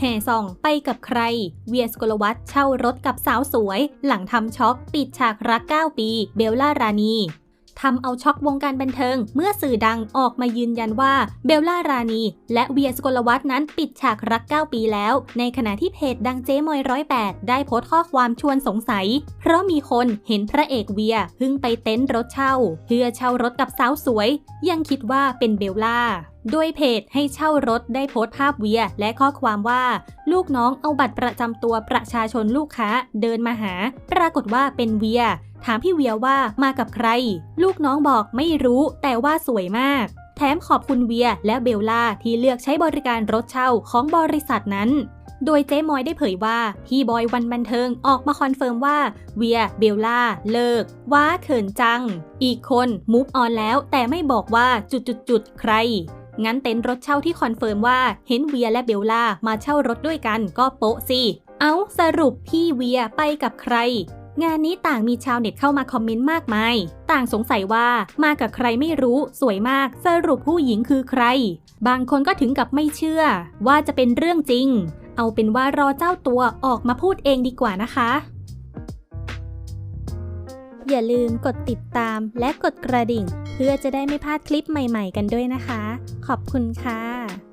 แห่ส่องไปกับใคร เวียสกลวัตเช่ารถกับสาวสวย หลังทำช็อกปิดฉากรัก 9 ปี เบลล่ารานี ทำเอาช็อกวงการบันเทิง เมื่อสื่อดังออกมายืนยันว่าเบลล่ารานี และเวียสกลวัตนั้นปิดฉากรัก 9 ปีแล้ว ในขณะที่เพจดังเจ๊มอยร้อยแปดได้โพสต์ข้อความชวนสงสัย เพราะมีคนเห็นพระเอกเวียพิ่งไปเต็นท์รถเช่า เพื่อเช่ารถกับสาวสวย ยังคิดว่าเป็นเบลล่าโดยเพจให้เช่ารถได้โพสต์ภาพเวีย และข้อความว่า ลูกน้องเอาบัตรประจำตัวประชาชนลูกค้าเดินมาหา ปรากฏว่าเป็นเวีย ถามพี่เวียว่ามากับใคร ลูกน้องบอกไม่รู้แต่ว่าสวยมาก แถมขอบคุณเวียและเบลล่าที่เลือกใช้บริการรถเช่าของบริษัทนั้นโดยเจ๊มอยได้เผยว่าพี่บอยวันบันเทิงออกมาคอนเฟิร์มว่าเวียเบลล่าเลิก ว้าเขินจัง อีกคนมูฟออนแล้วแต่ไม่บอกว่าจุดๆๆใคร งั้นเต็นท์รถเช่าที่คอนเฟิร์มว่าเห็นเวียและเบลล่ามาเช่ารถด้วยกันก็โป๊ะสิ เอาสรุปพี่เวียไปกับใคร งานนี้ต่างมีชาวเน็ตเข้ามาคอมเมนต์มากมาย ต่างสงสัยว่ามากับใครไม่รู้สวยมากสรุปผู้หญิงคือใคร บางคนก็ถึงกับไม่เชื่อ ว่าจะเป็นเรื่องจริง เอาเป็นว่ารอเจ้าตัวออกมาพูดเองดีกว่านะคะ อย่าลืมกดติดตามและกดกระดิ่ง เพื่อจะได้ไม่พลาดคลิปใหม่ ๆ กันด้วยนะคะ ขอบคุณค่ะ